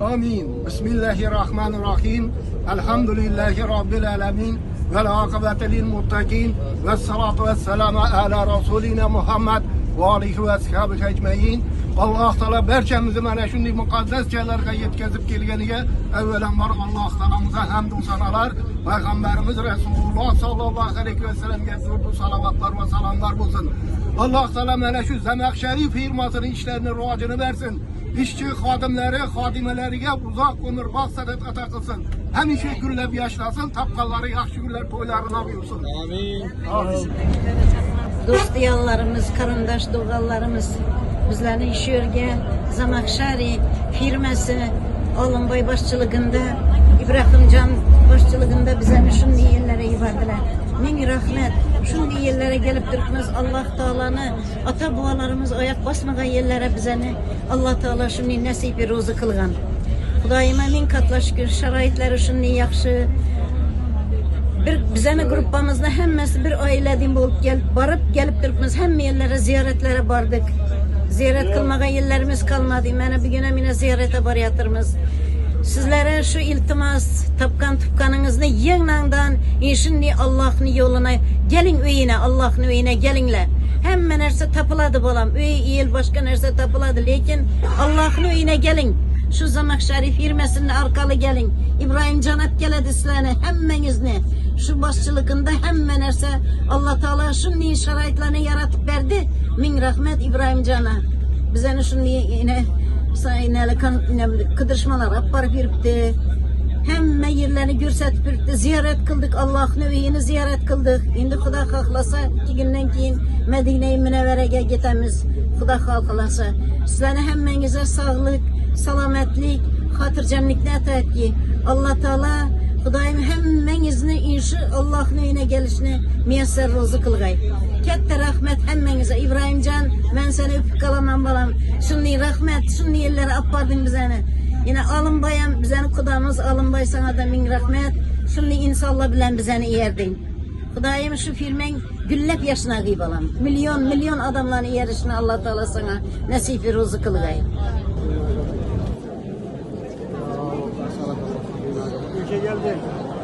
Amin. Bismillahirrahmanirrahim. Elhamdülillahi Rabbil alemin. Vel akıbete lil muttakin. Ve salatu ve selamu ala Resulina Muhammed ve alihi ve ashabı ecmeyin. Allah Teala berçemizi mana şunday muqaddas joylarga yetkazib kelganiga avvalambor Alloh taolomiza hamd va sanolar payg'ambarimiz Rasululloh sollallohu alayhi vasallamga durdu salavatlar va salomlar bo'lsin. Alloh taolo mana shu Zamaxshariy firmasini ishlarini rivojini bersin. İshchi xodimlari xodimalariga uzoq umr vaqt sadat ato qilsin hamisha gullab yashlasin topqanlari yaxshi kunlar to'ylarini buyursin Amin. do'st diyarlarimiz qarindosh do'g'onlarimiz bizlarni ish yerga zamakshari firmasi olimboy boshchiligida ibrohimjon boshchiligida bizlarni shunday yerlarga yubordilar Min rəhmət. Şunday yerlərə gəlib durqunuz Allah Taala'nı, ata babalarımız ayaq basmadan yerlərə bizəni Allah Taala şunday nəsib rozu qılğan. Xudayıma min katla şükür, şəraitləri şunday yaxşı. Bir bizəni qrupamızda hamısı bir ailədən olub gəlib barıb gəlib durqunuz həmmə yerlərə ziyarətlərə bardıq. Ziyarət qılmağa yerlərimiz qalmadı. Mənə bu günə minə ziyarətə barıyatırmız. Şu iltimas, tapkan tupkanınızını yeniden şimdi Allah'ın yoluna gelin öyüne, Allah'ın öyüne gelinler. Hem nerse tapıladı bolam. Öy il başka nerse tapıladı. Lekin Allah'ın öyüne gelin. Şu zamak şerif firmasının arkalı gelin. İbrahim Canat geledi sizlerine hemmenizni. Şu başçılıkında hemen nerse Allah Teala şunun şaraitlerini yaratıp verdi. Min rahmet İbrahim Can'a. Bize şunu yine yine kıdırışmalar aparıp yürüptü. Hemme yerlerini görsetip yürüptü. Ziyaret kıldık. Allah'ın evini ziyaret kıldık. Şimdi Xuda kalklasa iki günden keyin Medine-i Münevvere'ye gitemiz. Xuda kalklasa. Sizlerine hemmenize sağlık, selametlik, hatırcemlik ne etki. Allah Teala Xudayım hemmengizni inşi Allah'ın evine gelişini müyesser rozu kılgay. Katta rahmet hemmenize İbrahimcan ben seni öpüp kalamam balam. Şunni rahmet, şunni yerlere apardın bizeni. Yine alın bayan bizeni kudamız alın bay sana da min rahmet. Şunni insallah bilen bizeni yerdin. Xudayım şu filmen güllep yaşına balam. Milyon milyon adamların yerişini Allah Teala sana nasibi rozu kılgay. Türkiye geldi.